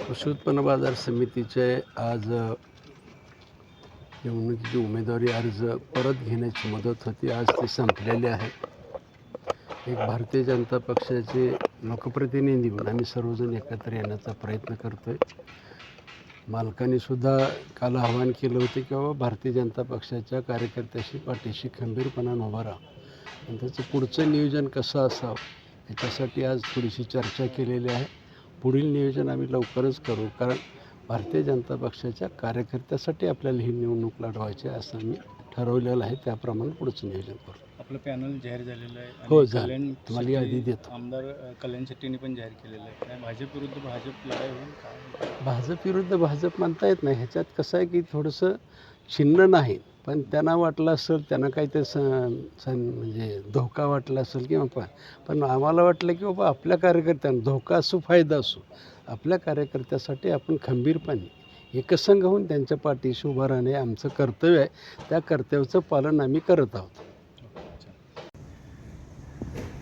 कृषी उत्पन्न बाजार समितीचे आज निवडणुकीची उमेदवारी अर्ज परत घेण्याची मदत होती. आज ती संपलेली आहे. एक भारतीय जनता पक्षाचे लोकप्रतिनिधी म्हणून आम्ही सर्वजण एकत्र येण्याचा प्रयत्न करतो आहे मालकांनीसुद्धा काल आवाहन केलं होतं की बाबा भारतीय जनता पक्षाच्या कार्यकर्त्याशी पाठीशी खंबीरपणानं उभा राहा. आणि त्याचं पुढचं नियोजन कसं असावं? याच्यासाठी आज थोडीशी चर्चा केलेली आहे. पुढील नियोजन आम्ही लवकरच करू कारण भारतीय जनता पक्षाच्या कार्यकर्त्यासाठी आपल्याला ही निवडणूक लढवायची आहे असं आम्ही ठरवलेलं आहे. त्याप्रमाणे पुढचं नियोजन करू. आपलं पॅनल जाहीर झालेलं आहे हो, झालं. तुम्हाला यादी देतो. आमदार कल्याण शेट्टीने पण जाहीर केलेलं आहे. काय भाजप विरुद्ध भाजप लढाई होईल काय भाजप विरुद्ध भाजप म्हणता येत नाही. ह्याच्यात कसं आहे की थोडंसं चिन्ह नाही. पण त्यांना वाटलं असेल त्यांना काहीतरी स सं म्हणजे धोका वाटला असेल किंवा पण पण आम्हाला वाटलं की बाबा आपल्या कार्यकर्त्यांना धोका असो फायदा असो आपल्या कार्यकर्त्यासाठी आपण खंबीरपणे एकसंघ होऊन त्यांच्या पाठीशी उभं राहणे आमचं कर्तव्य आहे. त्या कर्तव्याचं पालन आम्ही करत आहोत.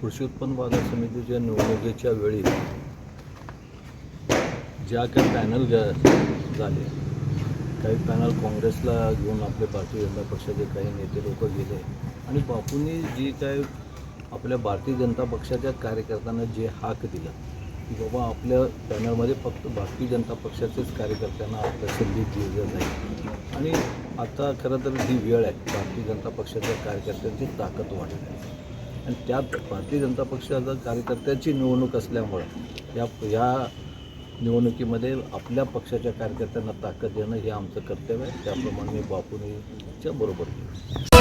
कृषी उत्पन्न बाजार समितीच्या निवडणुकीच्या वेळी ज्या काही पॅनल ग- झाले काही पॅनल काँग्रेसला घेऊन आपले भारतीय जनता पक्षाचे काही नेते लोक गेले. आणि बापूंनी जी काय आपल्या भारतीय जनता पक्षाच्या कार्यकर्त्यांना जे हाक दिलं की बाबा आपल्या पॅनलमध्ये फक्त भारतीय जनता पक्षाचेच कार्यकर्त्यांना आपल्या संधी दिली जाईल आणि आता खरं तर ही वेळ आहे भारतीय जनता पक्षाच्या कार्यकर्त्यांची ताकद वाढत आहे आणि त्यात भारतीय जनता पक्षाचा कार्यकर्त्याची निवडणूक असल्यामुळं या या निवडणुकीमध्ये आपल्या पक्षाच्या कार्यकर्त्यांना ताकद देणं हे आमचं कर्तव्य आहे. त्याप्रमाणे मी बापूनीच्या बरोबर